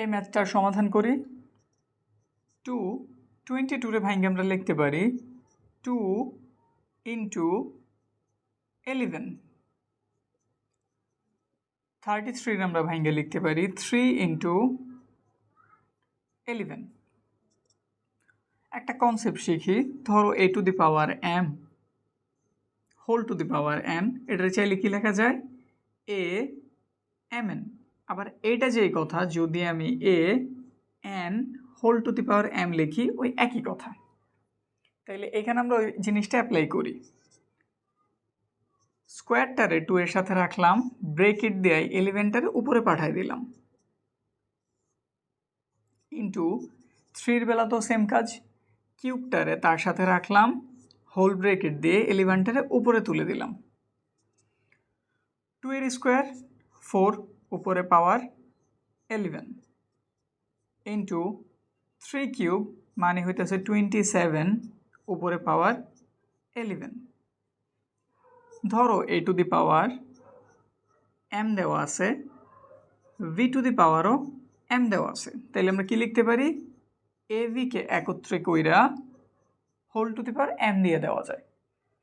এই ম্যাথটার সমাধান করি। টু টোয়েন্টি টুরে ভাইঙ্গে আমরা লিখতে পারি। টু ইন্টু এলেভেন থার্টি থ্রির আমরা ভাইঙ্গে লিখতে পারি। থ্রি ইন্টু এলেভেন একটা কনসেপ্ট শিখি। ধরো a to the power m whole to the power n এটার চাইলে কি লেখা যায়? এ এম এন আবার এটা যেই কথা, যদি আমি a n whole to the power m লিখি, ওই একই কথা। তাইলে এখানে আমরা ওই জিনিসটা অ্যাপ্লাই করি। স্কোয়ারটারে টু এর সাথে রাখলাম ব্রেকেট দেয় ইলেভেনটারে উপরে পাঠাই দিলাম। ইন্টু থ্রির বেলা তো সেম কাজ। কিউবটারে তার সাথে রাখলাম হোল ব্রেকেট দিয়ে ইলেভেনটারে উপরে তুলে দিলাম। টু এর স্কোয়ার ফোর উপরে power eleven into three cube মানে হইতেছে টোয়েন্টি সেভেন উপরে পাওয়ার এলেভেন ধরো a to the power M দেওয়া আছে ভি টু দি পাওয়ারও এম দেওয়া আছে। তাহলে আমরা কি লিখতে পারি? এ ভিকে একত্রে কইরা whole to the power m দিয়ে দেওয়া যায়।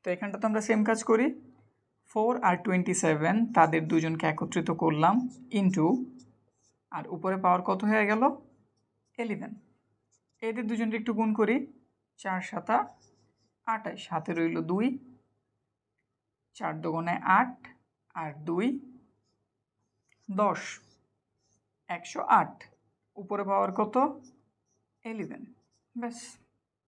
তো এখানটা তো আমরা সেম কাজ করি। ফোর আর টোয়েন্টি সেভেন, তাদের দুজনকে একত্রিত করলাম ইন্টু আর উপরে পাওয়ার কত হয়ে গেল? এলেভেন এদের দুজনকে একটু গুণ করি, চার সাতা, আটাইশ। হাতে রইল দুই, চার দোকানে আট, আর দুই, দশ। একশো আট। উপরে পাওয়ার কত? এলেভেন ব্যাস।